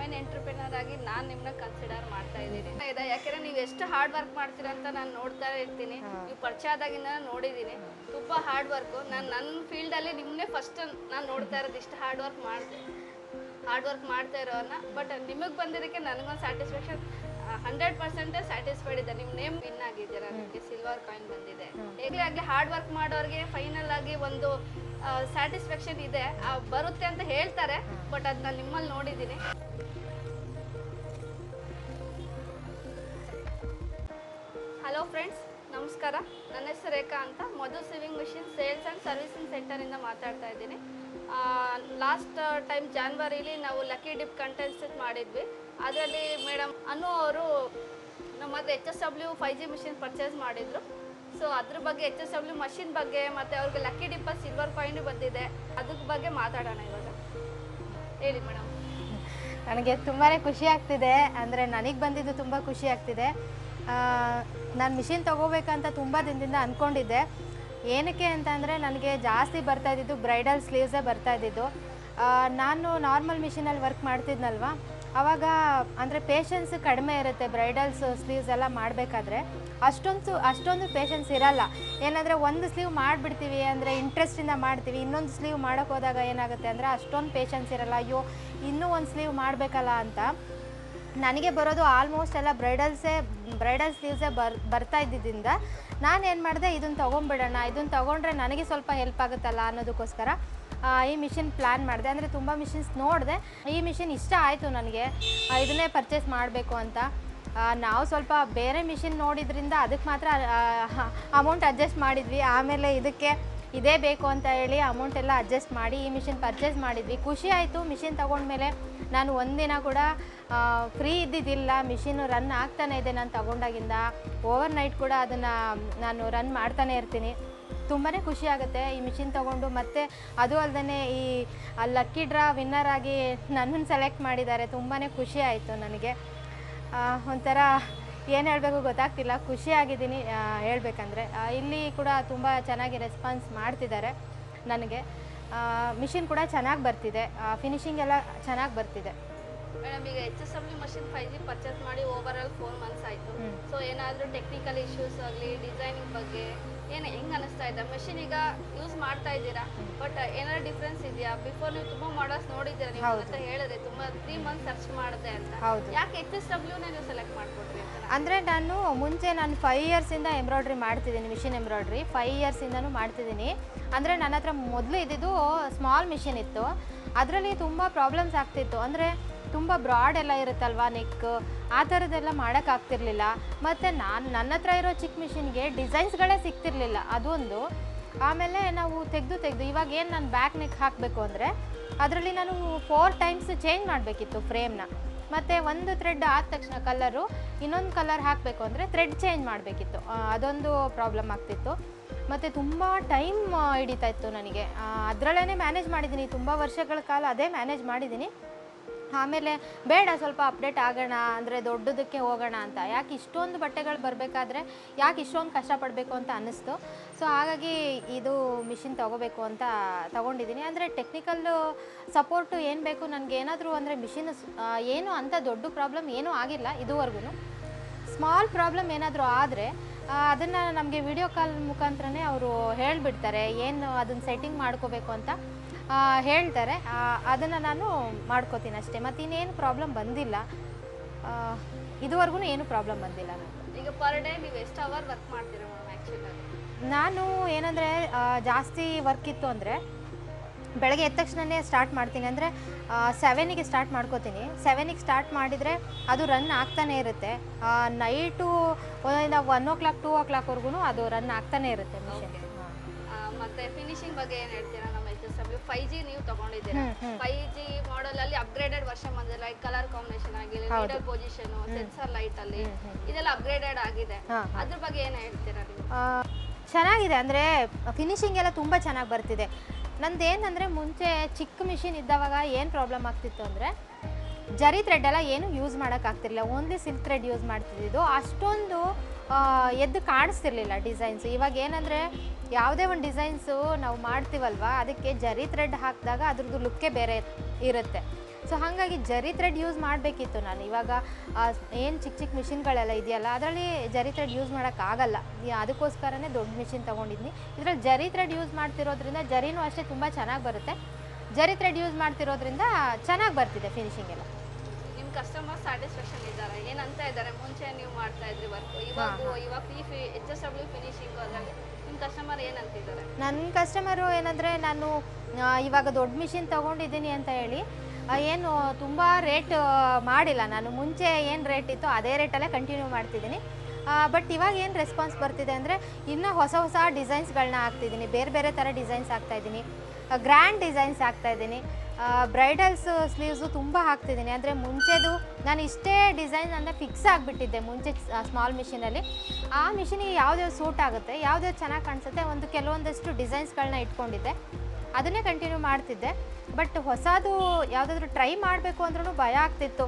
Women entrepreneur ಆಗಿ ನಾನು ನಿಮ್ಮನ್ನ ಕನ್ಸಿಡರ್ ಮಾಡ್ತಾ ಇದ್ದೀನಿ. ಇದೆ ಯಾಕೆಂದ್ರೆ ನೀವು ಎಷ್ಟು ಹಾರ್ಡ್ ವರ್ಕ್ ಮಾಡ್ತೀರಾ ಅಂತ ನಾನು ನೋಡ್ತಾ ಇರ್ತೀನಿ. ನೀವು ಪರಿಚಯ ಆದಾಗಿಂದ ನೋಡಿದ್ದೀನಿ. ತುಂಬ ಹಾರ್ಡ್ ವರ್ಕು ನಾನು ನನ್ನ ಫೀಲ್ಡಲ್ಲಿ ನಿಮ್ಮನ್ನೇ ಫಸ್ಟ್ ನಾನು ನೋಡ್ತಾ ಇರೋದು ಇಷ್ಟು ಹಾರ್ಡ್ ವರ್ಕ್ ಮಾಡಿದೆ ಹಾರ್ಡ್ ವರ್ಕ್ ಮಾಡ್ತಾ ಇರೋರನ್ನ ಬಟ್ ನಿಮಗೆ ಬಂದಿದ್ದಕ್ಕೆ ನನಗೊಂದು ಸ್ಯಾಟಿಸ್ಫ್ಯಾಕ್ಷನ್ ಹಂಡ್ರೆಡ್ ಪರ್ಸೆಂಟ್ ಸ್ಯಾಟಿಸ್ಫೈಡ್ ಇದೆ ನಿಮ್ಮ ನೇಮ್ ವಿನ್ ಆಗಿದ್ದೀರಾ? ನಿಮಗೆ ಸಿಲ್ವರ್ ಕಾಯಿನ್ ಬಂದಿದೆ. ಹೇಗೆ ಆಗಲಿ ಹಾರ್ಡ್ ವರ್ಕ್ ಮಾಡೋರಿಗೆ ಫೈನಲ್ ಆಗಿ ಒಂದು ಸ್ಯಾಟಿಸ್ಫ್ಯಾಕ್ಷನ್ ಇದೆ ಬರುತ್ತೆ ಅಂತ ಹೇಳ್ತಾರೆ. ಬಟ್ ಅದನ್ನ ನಾನು ನಿಮ್ಮಲ್ಲಿ ನೋಡಿದ್ದೀನಿ. ಹಲೋ ಫ್ರೆಂಡ್ಸ್ ನಮಸ್ಕಾರ. ನನ್ನ ಹೆಸರು ರೇಖಾ ಅಂತ Madhu sewing machine sales and servicing ಸೆಂಟರಿಂದ ಮಾತಾಡ್ತಾ ಇದ್ದೀನಿ. ಲಾಸ್ಟ್ ಟೈಮ್ ಜಾನ್ವರಿಲಿ ನಾವು ಲಕ್ಕಿ ಡಿಪ್ ಕಂಟೆಸ್ಟ್ ಮಾಡಿದ್ವಿ. ಅದರಲ್ಲಿ ಮೇಡಮ್ ಅನು ಅವರು ನಮ್ಮ ಹತ್ರ H S W five G machine purchase ಮಾಡಿದ್ರು. ಸೊ ಅದ್ರ ಬಗ್ಗೆ ಎಚ್ ಎಸ್ ಡಬ್ಲ್ಯೂ ಮಷಿನ್ ಬಗ್ಗೆ ಮತ್ತು ಅವ್ರಿಗೆ ಲಕ್ಕಿ ಡಿಪ್ಪ ಸಿಲ್ವರ್ ಕಾಯಿನ್ ಬಂದಿದೆ. ಅದ್ರ ಬಗ್ಗೆ ಮಾತಾಡೋಣ ಇವಾಗ. ಹೇಳಿ ಮೇಡಮ್ ನನಗೆ ತುಂಬಾ ಖುಷಿ ಆಗ್ತಿದೆ. ಅಂದರೆ ನನಗೆ ಬಂದಿದ್ದು ತುಂಬ ಖುಷಿ ಆಗ್ತಿದೆ. ನಾನು ಮಿಷಿನ್ ತೊಗೋಬೇಕಂತ ತುಂಬ ದಿನದಿಂದ ಅಂದ್ಕೊಂಡಿದ್ದೆ ಏನಕ್ಕೆ ಅಂತಂದರೆ ನನಗೆ ಜಾಸ್ತಿ ಬರ್ತಾ ಇದ್ದಿದ್ದು ಬ್ರೈಡಲ್ ಸ್ಲೀವ್ಸೇ ಬರ್ತಾ ಇದ್ದಿದ್ದು. ನಾನು ನಾರ್ಮಲ್ ಮಿಷಿನಲ್ಲಿ ವರ್ಕ್ ಮಾಡ್ತಿದ್ನಲ್ವ? ಆವಾಗ ಅಂದರೆ ಪೇಷನ್ಸ್ ಕಡಿಮೆ ಇರುತ್ತೆ ಬ್ರೈಡಲ್ಸ್ ಸ್ಲೀವ್ಸ್ ಎಲ್ಲ ಮಾಡಬೇಕಾದ್ರೆ. ಅಷ್ಟೊಂದು ಅಷ್ಟೊಂದು ಪೇಷನ್ಸ್ ಇರಲ್ಲ. ಏನಂದರೆ ಒಂದು ಸ್ಲೀವ್ ಮಾಡಿಬಿಡ್ತೀವಿ ಅಂದರೆ ಇಂಟ್ರೆಸ್ಟಿಂದ ಮಾಡ್ತೀವಿ, ಇನ್ನೊಂದು ಸ್ಲೀವ್ ಮಾಡೋಕ್ಕೋದಾಗ ಏನಾಗುತ್ತೆ ಅಂದರೆ ಅಷ್ಟೊಂದು ಪೇಷನ್ಸ್ ಇರಲ್ಲ. ಅಯ್ಯೋ, ಇನ್ನೂ ಒಂದು ಸ್ಲೀವ್ ಮಾಡಬೇಕಲ್ಲ ಅಂತ. ನನಗೆ ಬರೋದು ಆಲ್ಮೋಸ್ಟ್ ಎಲ್ಲ ಬ್ರೈಡಲ್ಸೇ ಬ್ರೈಡಲ್ ಸ್ಲೀವ್ಸೇ ಬರ್, ಬರ್ತಾ ಇದ್ದಿದ್ದರಿಂದ ನಾನು ಏನು ಮಾಡಿದೆ ಇದನ್ನು ತೊಗೊಂಬಿಡೋಣ ಇದನ್ನು ತೊಗೊಂಡ್ರೆ ನನಗೆ ಸ್ವಲ್ಪ ಹೆಲ್ಪ್ ಆಗುತ್ತಲ್ಲ ಅನ್ನೋದಕ್ಕೋಸ್ಕರ ಈ ಮಿಷಿನ್ ಪ್ಲ್ಯಾನ್ ಮಾಡಿದೆ. ಅಂದರೆ ತುಂಬ ಮಿಷಿನ್ಸ್ ನೋಡಿದೆ. ಈ ಮಿಷಿನ್ ಇಷ್ಟ ಆಯಿತು ನನಗೆ. ಇದನ್ನೇ ಪರ್ಚೇಸ್ ಮಾಡಬೇಕು ಅಂತ. ನಾವು ಸ್ವಲ್ಪ ಬೇರೆ ಮಿಷಿನ್ ನೋಡಿದ್ರಿಂದ ಅದಕ್ಕೆ ಮಾತ್ರ ಅಮೌಂಟ್ ಅಡ್ಜಸ್ಟ್ ಮಾಡಿದ್ವಿ. ಆಮೇಲೆ ಇದಕ್ಕೆ ಇದೇ ಬೇಕು ಅಂತ ಹೇಳಿ ಅಮೌಂಟ್ ಎಲ್ಲ ಅಡ್ಜಸ್ಟ್ ಮಾಡಿ ಈ ಮಿಷಿನ್ ಪರ್ಚೇಸ್ ಮಾಡಿದ್ವಿ. ಖುಷಿ ಆಯಿತು ಮಿಷಿನ್ ತೊಗೊಂಡ್ಮೇಲೆ ನಾನು ಒಂದಿನ ಕೂಡ ಫ್ರೀ ಇದ್ದಿದ್ದಿಲ್ಲ ಮಿಷಿನು ರನ್ ಆಗ್ತಾನೆ ಇದೆ ನಾನು ತಗೊಂಡಾಗಿಂದ. ಓವರ್ ನೈಟ್ ಕೂಡ ಅದನ್ನು, ನಾನು ರನ್ ಮಾಡ್ತಾನೆ ಇರ್ತೀನಿ. ತುಂಬಾ ಖುಷಿ ಆಗುತ್ತೆ ಈ ಮಿಷಿನ್ ತೊಗೊಂಡು. ಮತ್ತೆ ಅದು ಅಲ್ಲದೆ ಈ ಲಕ್ಕಿ ಡ್ರಾ ವಿನ್ನರ್ ಆಗಿ ನನ್ನನ್ನು ಸೆಲೆಕ್ಟ್ ಮಾಡಿದ್ದಾರೆ. ತುಂಬಾ ಖುಷಿ ಆಯಿತು ನನಗೆ. ಒಂಥರ ಏನು ಹೇಳಬೇಕು ಗೊತ್ತಾಗ್ತಿಲ್ಲ. ಖುಷಿಯಾಗಿದ್ದೀನಿ ಹೇಳಬೇಕಂದ್ರೆ. ಇಲ್ಲಿ ಕೂಡ ತುಂಬ ಚೆನ್ನಾಗಿ ರೆಸ್ಪಾನ್ಸ್ ಮಾಡ್ತಿದ್ದಾರೆ ನನಗೆ. ಮಿಷಿನ್ ಕೂಡ ಚೆನ್ನಾಗಿ ಬರ್ತಿದೆ. ಫಿನಿಶಿಂಗ್ ಎಲ್ಲ ಚೆನ್ನಾಗಿ ಬರ್ತಿದೆ. ಮೇಡಮ್ ಈಗ H S W machine five G purchase ಮಾಡಿ ಓವರ್ ಆಲ್ ಫೋರ್ ಮಂತ್ಸ್ ಆಯಿತು. ಸೊ ಏನಾದರೂ ಟೆಕ್ನಿಕಲ್ ಇಶ್ಯೂಸ್ ಆಗಲಿ ಡಿಸೈನಿಂಗ್ ಬಗ್ಗೆ ಏನು ಹೆಂಗೆ ಅನಿಸ್ತಾ ಇದೆ? ಮಷಿನ್ ಈಗ ಯೂಸ್ ಮಾಡ್ತಾ ಇದ್ದೀರಾ? ಬಟ್ ಏನಾದ್ರು ಡಿಫ್ರೆನ್ಸ್ ಇದೆಯಾ? ಬಿಫೋರ್ ನೀವು ತುಂಬ ಮಾಡಲ್ಸ್ ನೋಡಿದ್ದೀರಾ? ನೀವು ಅಂತ ಹೇಳಿದ್ರೆ ತುಂಬ ತ್ರೀ ಮಂತ್ಸ್ ಸರ್ಚ್ ಮಾಡಿದೆ ಅಂತ. ಯಾಕೆ ಎಚ್ ಎಸ್ ಡಬ್ಲ್ಯೂನೇ ನೀವು ಸೆಲೆಕ್ಟ್ ಮಾಡ್ಕೊಟ್ರಿ ಅಂತ? ಅಂದರೆ ನಾನು ಮುಂಚೆ ನಾನು ಫೈವ್ ಇಯರ್ಸಿಂದ ಎಂಬ್ರಾಯ್ಡ್ರಿ ಮಾಡ್ತಿದ್ದೀನಿ ಮಿಷಿನ್ ಎಂಬ್ರಾಯ್ಡ್ರಿ ಫೈವ್ ಇಯರ್ಸಿಂದನೂ ಮಾಡ್ತಿದ್ದೀನಿ. ಅಂದರೆ ನನ್ನ ಹತ್ರ ಮೊದಲು ಇದ್ದಿದ್ದು ಸ್ಮಾಲ್ ಮಿಷಿನ್ ಇತ್ತು. ಅದರಲ್ಲಿ ತುಂಬ ಪ್ರಾಬ್ಲಮ್ಸ್ ಆಗ್ತಿತ್ತು. ಅಂದರೆ ತುಂಬ ಬ್ರಾಡ್ ಎಲ್ಲ ಇರುತ್ತಲ್ವಾ ನೆಕ್ ಆ ಥರದ್ದೆಲ್ಲ ಮಾಡೋಕ್ಕಾಗ್ತಿರ್ಲಿಲ್ಲ ಮತ್ತು ನಾನು, ನನ್ನ ಹತ್ರ ಇರೋ ಚಿಕ್ಕ ಮಿಷಿನ್ಗೆ ಡಿಸೈನ್ಸ್ಗಳೇ ಸಿಗ್ತಿರ್ಲಿಲ್ಲ. ಅದೊಂದು. ಆಮೇಲೆ ನಾವು ತೆಗೆದು ತೆಗೆದು ಇವಾಗ ಏನು ನಾನು ಬ್ಯಾಕ್ ನೆಕ್ ಹಾಕಬೇಕು ಅಂದರೆ, ಅದರಲ್ಲಿ ನಾನು ಫೋರ್ ಟೈಮ್ಸ್ ಚೇಂಜ್ ಮಾಡಬೇಕಿತ್ತು ಫ್ರೇಮ್ನ ಮತ್ತು ಒಂದು ಥ್ರೆಡ್ ಆದ ತಕ್ಷಣ ಕಲರು ಇನ್ನೊಂದು ಕಲರ್ ಹಾಕಬೇಕು ಅಂದರೆ ಥ್ರೆಡ್ ಚೇಂಜ್ ಮಾಡಬೇಕಿತ್ತು. ಅದೊಂದು ಪ್ರಾಬ್ಲಮ್ ಆಗ್ತಿತ್ತು. ಮತ್ತು ತುಂಬ ಟೈಮ್ ಹಿಡಿತಾ ಇತ್ತು ನನಗೆ. ಅದರಲ್ಲೇ ಮ್ಯಾನೇಜ್ ಮಾಡಿದ್ದೀನಿ ತುಂಬ ವರ್ಷಗಳ ಕಾಲ ಅದೇ ಮ್ಯಾನೇಜ್ ಮಾಡಿದ್ದೀನಿ ಆಮೇಲೆ ಬೇಡ, ಸ್ವಲ್ಪ ಅಪ್ಡೇಟ್ ಆಗೋಣ, ಅಂದರೆ ದೊಡ್ಡದಕ್ಕೆ ಹೋಗೋಣ ಅಂತ. ಯಾಕೆ ಇಷ್ಟೊಂದು ಬಟ್ಟೆಗಳು ಬರಬೇಕಾದ್ರೆ ಯಾಕೆ ಇಷ್ಟೊಂದು ಕಷ್ಟಪಡಬೇಕು ಅಂತ ಅನ್ನಿಸ್ತು. ಸೊ ಹಾಗಾಗಿ ಇದು ಮಿಷಿನ್ ತೊಗೋಬೇಕು ಅಂತ ತೊಗೊಂಡಿದ್ದೀನಿ. ಅಂದರೆ ಟೆಕ್ನಿಕಲ್ಲು ಸಪೋರ್ಟು ಏನು ಬೇಕು? ನನಗೆ ಏನಾದರೂ ಅಂದರೆ ಮಿಷಿನ್ ಏನು ಅಂಥ ದೊಡ್ಡ ಪ್ರಾಬ್ಲಮ್ ಏನೂ ಆಗಿಲ್ಲ ಇದುವರೆಗೂ ಸ್ಮಾಲ್ ಪ್ರಾಬ್ಲಮ್ ಏನಾದರೂ ಆದರೆ ಅದನ್ನು ನಮಗೆ ವಿಡಿಯೋ ಕಾಲ್ ಮುಖಾಂತರನೇ ಅವರು ಹೇಳಿಬಿಡ್ತಾರೆ. ಏನು ಅದನ್ನು ಸೆಟ್ಟಿಂಗ್ ಮಾಡ್ಕೋಬೇಕು ಅಂತ ಹೇಳ್ತಾರೆ. ಅದನ್ನು ನಾನು ಮಾಡ್ಕೋತೀನಿ ಅಷ್ಟೇ. ಮತ್ತು ಇನ್ನೇನು ಪ್ರಾಬ್ಲಮ್ ಬಂದಿಲ್ಲ. ಇದುವರೆಗೂ ಏನು ಪ್ರಾಬ್ಲಮ್ ಬಂದಿಲ್ಲ ನಾನು ಈಗ ಪರ್ ಡೇ ನೀವು ಎಷ್ಟು ಅವರ್ ವರ್ಕ್ ಮಾಡ್ತೀರಾ ಮ್ಯಾಮ್ ಆ್ಯಕ್ಚುಲಾಗಿ ನಾನು ಏನಂದರೆ ಜಾಸ್ತಿ ವರ್ಕ್ ಇತ್ತು ಅಂದರೆ ಬೆಳಗ್ಗೆ ಎದ್ದ ತಕ್ಷಣನೇ ಸ್ಟಾರ್ಟ್ ಮಾಡ್ತೀನಿ. ಅಂದರೆ ಸೆವೆನಿಗೆ ಸ್ಟಾರ್ಟ್ ಮಾಡ್ಕೋತೀನಿ. ಸೆವೆನಿಗೆ ಸ್ಟಾರ್ಟ್ ಮಾಡಿದರೆ ಅದು ರನ್ ಆಗ್ತಾನೆ ಇರುತ್ತೆ. Night one o'clock two ಓ ಕ್ಲಾಕ್ವರೆಗೂ ಅದು ರನ್ ಆಗ್ತಾನೆ ಇರುತ್ತೆ ಮಿಷನ್ ಮತ್ತೆ ಫಿನಿಶಿಂಗ್ ಬಗ್ಗೆ ಏನು ಹೇಳ್ತೀರಾ ನಮ್ಮ ಎಚ್ ಫೈವ್ ಜಿ ನೀವು ತಗೊಂಡಿದ್ದೀರಾ. ಫೈವ್ ಜಿ ಮಾಡೆಲ್ ಅಲ್ಲಿ ಅಪ್ಗ್ರೇಡೆಡ್ ವರ್ಷನ್ ಬಂದಿದೆ ಲೈಕ್ ಕಲರ್ ಕಾಂಬಿನೇಷನ್ ಆಗಿರಲಿ. ಲೀಡರ್ ಪೊಸಿಷನ್ ಸೆನ್ಸರ್ ಲೈಟ್ ಅಲ್ಲಿ. ಇದೆಲ್ಲ ಅಪ್ಗ್ರೇಡೆಡ್ ಆಗಿದೆ. ಅದ್ರ ಬಗ್ಗೆ ಏನು ಹೇಳ್ತೀರಾ ನೀವು? ಚೆನ್ನಾಗಿದೆ. ಅಂದರೆ ಫಿನಿಶಿಂಗ್ ಎಲ್ಲ ತುಂಬ ಚೆನ್ನಾಗಿ ಬರ್ತಿದೆ. ನಂದು ಏನಂದರೆ ಮುಂಚೆ ಚಿಕ್ಕ ಮಿಷಿನ್ ಇದ್ದವಾಗ ಏನು ಪ್ರಾಬ್ಲಮ್ ಆಗ್ತಿತ್ತು ಅಂದರೆ, ಜರಿ ಥ್ರೆಡ್ ಎಲ್ಲ ಏನು ಯೂಸ್ ಮಾಡೋಕ್ಕಾಗ್ತಿರ್ಲಿಲ್ಲ ಓನ್ಲಿ ಸಿಲ್ಕ್ ಥ್ರೆಡ್ ಯೂಸ್ ಮಾಡ್ತಿದ್ದು ಅಷ್ಟೊಂದು ಎದ್ದು ಕಾಣಿಸ್ತಿರ್ಲಿಲ್ಲ ಡಿಸೈನ್ಸ್ ಇವಾಗ ಏನಂದರೆ, ಯಾವುದೇ ಒಂದು ಡಿಸೈನ್ಸು ನಾವು ಮಾಡ್ತೀವಲ್ವ, ಅದಕ್ಕೆ ಜರಿ ಥ್ರೆಡ್ ಹಾಕಿದಾಗ ಅದ್ರದ್ದು ಲುಕ್ಕೇ ಬೇರೆ ಇರುತ್ತೆ. ಸೊ ಹಾಗಾಗಿ ಜರಿ ಥ್ರೆಡ್ ಯೂಸ್ ಮಾಡಬೇಕಿತ್ತು ನಾನು. ಇವಾಗ ಏನು ಚಿಕ್ಕ ಚಿಕ್ಕ ಮಿಷಿನ್ಗಳೆಲ್ಲ ಇದೆಯಲ್ಲ ಅದರಲ್ಲಿ ಜರಿ ಥ್ರೆಡ್ ಯೂಸ್ ಮಾಡೋಕ್ಕಾಗಲ್ಲ. ಅದಕ್ಕೋಸ್ಕರನೇ ದೊಡ್ಡ ಮಿಷಿನ್ ತೊಗೊಂಡಿದ್ನಿ. ಇದರಲ್ಲಿ ಜರಿ ಥ್ರೆಡ್ ಯೂಸ್ ಮಾಡ್ತಿರೋದ್ರಿಂದ ಜರಿನೂ ಅಷ್ಟೇ ತುಂಬ ಚೆನ್ನಾಗಿ ಬರುತ್ತೆ. ಜರಿ ಥ್ರೆಡ್ ಯೂಸ್ ಮಾಡ್ತಿರೋದ್ರಿಂದ ಚೆನ್ನಾಗಿ ಬರ್ತಿದೆ ಫಿನಿಶಿಂಗ್ ಎಲ್ಲ. ನಿಮ್ಮ ಕಸ್ಟಮರ್ ಸ್ಯಾಟಿಸ್ಫ್ಯಾಕ್ಷನ್ ಇದ್ದಾರೆ. ಏನಂತ ಇದ್ದಾರೆ? ಮುಂಚೆ ನೀವು ಮಾಡ್ತಾ ಇದ್ರಿ ವರ್ಕ್ ಇವಾಗ ಇವಾಗ ಈ ಎಚ್ ಎಸ್ ಡಬ್ಲ್ಯೂ ಫಿನಿಶಿಂಗ್ ಅದರಲ್ಲಿ ನಿಮ್ಮ ಕಸ್ಟಮರ್ ಏನಂತಿದ್ದಾರೆ? ನನ್ನ ಕಸ್ಟಮರು ಏನಂದರೆ ನಾನು ಇವಾಗ ದೊಡ್ಡ ಮಿಷಿನ್ ತೊಗೊಂಡಿದ್ದೀನಿ ಅಂತ ಹೇಳಿ ಏನು, ತುಂಬ ರೇಟ್ ಮಾಡಿಲ್ಲ. ನಾನು ಮುಂಚೆ ಏನು ರೇಟ್ ಇತ್ತು ಅದೇ ರೇಟಲ್ಲೇ ಕಂಟಿನ್ಯೂ ಮಾಡ್ತಿದ್ದೀನಿ. ಬಟ್ ಇವಾಗ ಏನು ರೆಸ್ಪಾನ್ಸ್ ಬರ್ತಿದೆ ಅಂದರೆ, ಇನ್ನೂ ಹೊಸ ಹೊಸ ಡಿಸೈನ್ಸ್ಗಳನ್ನ ಹಾಕ್ತಿದ್ದೀನಿ. ಬೇರೆ ಬೇರೆ ಥರ ಡಿಸೈನ್ಸ್ ಹಾಕ್ತಾಯಿದ್ದೀನಿ ಗ್ರ್ಯಾಂಡ್ ಡಿಸೈನ್ಸ್ ಹಾಕ್ತಾಯಿದ್ದೀನಿ ಬ್ರೈಡಲ್ಸ್ ಸ್ಲೀವ್ಸು ತುಂಬ ಹಾಕ್ತಿದ್ದೀನಿ. ಅಂದರೆ ಮುಂಚೆದು ನಾನು ಇಷ್ಟೇ ಡಿಸೈನ್ ಅಂದರೆ ಫಿಕ್ಸ್ ಆಗಿಬಿಟ್ಟಿದ್ದೆ ಮುಂಚೆ ಸ್ಮಾಲ್ ಮಿಷಿನಲ್ಲಿ ಆ ಮಿಷಿನಿಗೆ ಯಾವ್ದ್ಯಾವ್ದು ಸೂಟ್ ಆಗುತ್ತೆ, ಯಾವ್ದ್ಯಾವ್ದು ಚೆನ್ನಾಗಿ ಕಾಣಿಸುತ್ತೆ, ಒಂದು ಕೆಲವೊಂದಷ್ಟು ಡಿಸೈನ್ಸ್ಗಳನ್ನ ಇಟ್ಕೊಂಡಿದ್ದೆ. ಅದನ್ನೇ ಕಂಟಿನ್ಯೂ ಮಾಡ್ತಿದ್ದೆ. ಬಟ್ ಹೊಸದು ಯಾವುದಾದ್ರೂ ಟ್ರೈ ಮಾಡಬೇಕು ಅಂದ್ರೂ ಭಯ ಆಗ್ತಿತ್ತು.